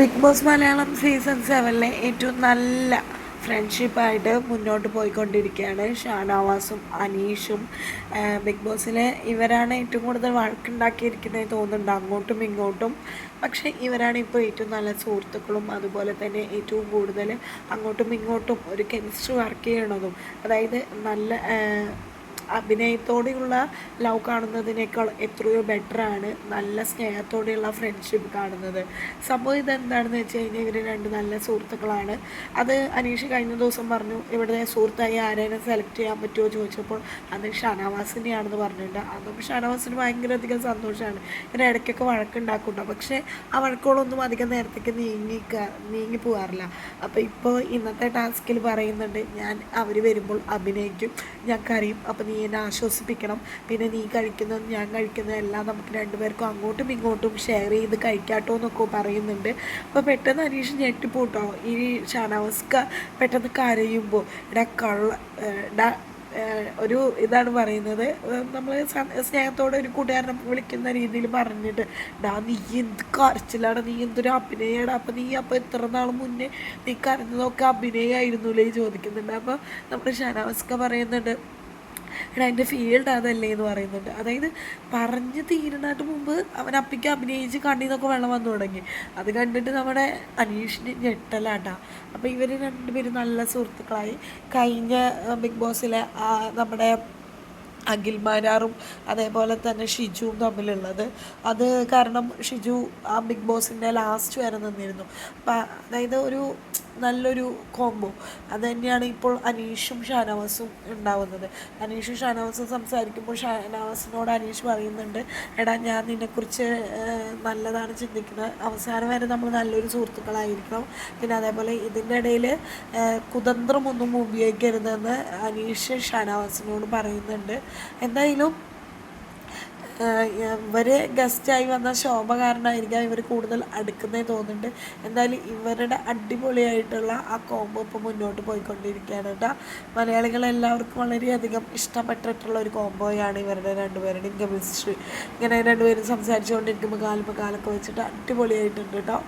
Big Boss Malayalam season സെവനിലെ ഏറ്റവും നല്ല ഫ്രണ്ട്ഷിപ്പായിട്ട് മുന്നോട്ട് പോയിക്കൊണ്ടിരിക്കുകയാണ് ഷാനവാസും അനീഷും. ബിഗ് ബോസിൽ ഇവരാണ് ഏറ്റവും കൂടുതൽ വഴക്കുണ്ടാക്കിയിരിക്കുന്നത് തോന്നുന്നുണ്ട്. അങ്ങോട്ടും ഇങ്ങോട്ടും. പക്ഷേ ഇവരാണ് ഇപ്പോൾ ഏറ്റവും നല്ല സുഹൃത്തുക്കളും അതുപോലെ തന്നെ ഏറ്റവും കൂടുതൽ അങ്ങോട്ടും ഇങ്ങോട്ടും ഒരു കെമിസ്ട്രി വർക്ക് ചെയ്യണതും. അതായത് നല്ല അഭിനയത്തോടെയുള്ള ലവ് കാണുന്നതിനേക്കാൾ എത്രയോ ബെറ്ററാണ് നല്ല സ്നേഹത്തോടെയുള്ള ഫ്രണ്ട്ഷിപ്പ് കാണുന്നത്. സംഭവം ഇതെന്താണെന്ന് വെച്ച് കഴിഞ്ഞാൽ ഇവർ രണ്ട് നല്ല സുഹൃത്തുക്കളാണ്. അത് അനീഷ് കഴിഞ്ഞ ദിവസം പറഞ്ഞു ഇവിടെ സുഹൃത്തായി ആരെയും സെലക്ട് ചെയ്യാൻ പറ്റുമോ? ചോദിച്ചപ്പോൾ അത് ഷാനവാസിനെയാണെന്ന് പറഞ്ഞിട്ടുണ്ട്. അതും ഷാനവാസിന് ഭയങ്കര അധികം സന്തോഷമാണ് ഇവരുടെ ഇടയ്ക്കൊക്കെ വഴക്കുണ്ടാക്കുന്നുണ്ട് പക്ഷേ ആ വഴക്കുകളൊന്നും അധികം നേരത്തേക്ക് നീങ്ങി നീങ്ങി പോകാറില്ല അപ്പോൾ ഇപ്പോൾ ഇന്നത്തെ ടാസ്കിൽ പറയുന്നുണ്ട് ഞാൻ അവർ വരുമ്പോൾ അഭിനയിക്കും ഞാൻ കരയും. അപ്പോൾ നീ എന്നെ ആശ്വസിപ്പിക്കണം. പിന്നെ നീ കഴിക്കുന്നത് ഞാൻ കഴിക്കുന്നത് എല്ലാം നമുക്ക് രണ്ടുപേർക്കും അങ്ങോട്ടും ഇങ്ങോട്ടും ഷെയർ ചെയ്ത് കഴിക്കാട്ടോ എന്നൊക്കെ പറയുന്നുണ്ട്. അപ്പോൾ പെട്ടെന്ന് അനീഷ് ഞെട്ടിപ്പോട്ടോ. ഈ ഷാനവാസ്ക പെട്ടെന്ന് കരയുമ്പോൾ എടാ കള്ള ഒരു ഇതാണ് പറയുന്നത്. നമ്മൾ സ്നേഹത്തോടെ ഒരു കൂട്ടുകാരനെ വിളിക്കുന്ന രീതിയിൽ പറഞ്ഞിട്ട് ഡാ നീ എന്ത് കരച്ചിലാണ് നീ എന്തൊരു അഭിനയടാ. അപ്പം നീ അപ്പോൾ എത്ര നാൾ മുന്നേ നീ കരഞ്ഞതൊക്കെ അഭിനയമായിരുന്നുല്ലേ ചോദിക്കുന്നുണ്ട്. അപ്പോൾ നമ്മുടെ ഷാനവാസ്ക പറയുന്നുണ്ട് എടാ എന്റെ ഫീൽഡ് അതല്ലേ എന്ന് പറയുന്നുണ്ട്. അതായത് പറഞ്ഞ് തീരുന്നതിന് മുമ്പ് അവൻ അപ്പിക്ക് അഭിനയിച്ച് കണ്ണിന്നൊക്കെ വെള്ളം വന്നു തുടങ്ങി. അത് കണ്ടിട്ട് നമ്മുടെ അനീഷിന് ഞെട്ടലാട്ടാ. അപ്പോൾ ഇവർ രണ്ടുപേരും നല്ല സുഹൃത്തുക്കളായി. കഴിഞ്ഞ ബിഗ് ബോസിലെ നമ്മുടെ അഖിൽ മാരാറും അതേപോലെ തന്നെ ഷിജുവും തമ്മിലുള്ളത്. അത് കാരണം ഷിജു ആ ബിഗ് ബോസിന്റെ ലാസ്റ്റ് വരെ നിന്നിരുന്നു. അപ്പം അതായത് ഒരു നല്ലൊരു കോംബോ അത് തന്നെയാണ് ഇപ്പോൾ അനീഷും ഷാനവാസും ഉണ്ടാവുന്നത്. അനീഷും ഷാനവാസും സംസാരിക്കുമ്പോൾ ഷാനവാസിനോട് അനീഷ് പറയുന്നുണ്ട് എടാ ഞാൻ നിന്നെക്കുറിച്ച് നല്ലതാണ് ചിന്തിക്കുന്നത്. അവസാനം വരെ നമ്മൾ നല്ലൊരു സുഹൃത്തുക്കളായിരിക്കണം. പിന്നെ അതേപോലെ ഇതിന്റെ ഇടയിൽ കുതന്ത്രമൊന്നും ഉപയോഗിക്കരുതെന്ന് അനീഷ് ഷാനവാസിനോട് പറയുന്നുണ്ട്. എന്തായാലും ഇവർ ഗസ്റ്റായി വന്ന ശോഭ കാരണമായിരിക്കാം ഇവർ കൂടുതൽ അടുക്കുന്നേ തോന്നുന്നുണ്ട്. എന്തായാലും ഇവരുടെ അടിപൊളിയായിട്ടുള്ള ആ കോംബോ ഇപ്പോൾ മുന്നോട്ട് പോയിക്കൊണ്ടിരിക്കുകയാണ് കേട്ടോ. മലയാളികൾ എല്ലാവർക്കും വളരെയധികം ഇഷ്ടപ്പെട്ടിട്ടുള്ള ഒരു കോംബോയാണ് ഇവരുടെ രണ്ടുപേരുടെയും കെമിസ്ട്രി ഇങ്ങനെ രണ്ടുപേരും സംസാരിച്ചുകൊണ്ടിരിക്കുമ്പോൾ കാലുമ്പോൾ കാലൊക്കെ വെച്ചിട്ട് അടിപൊളിയായിട്ടുണ്ട് കേട്ടോ.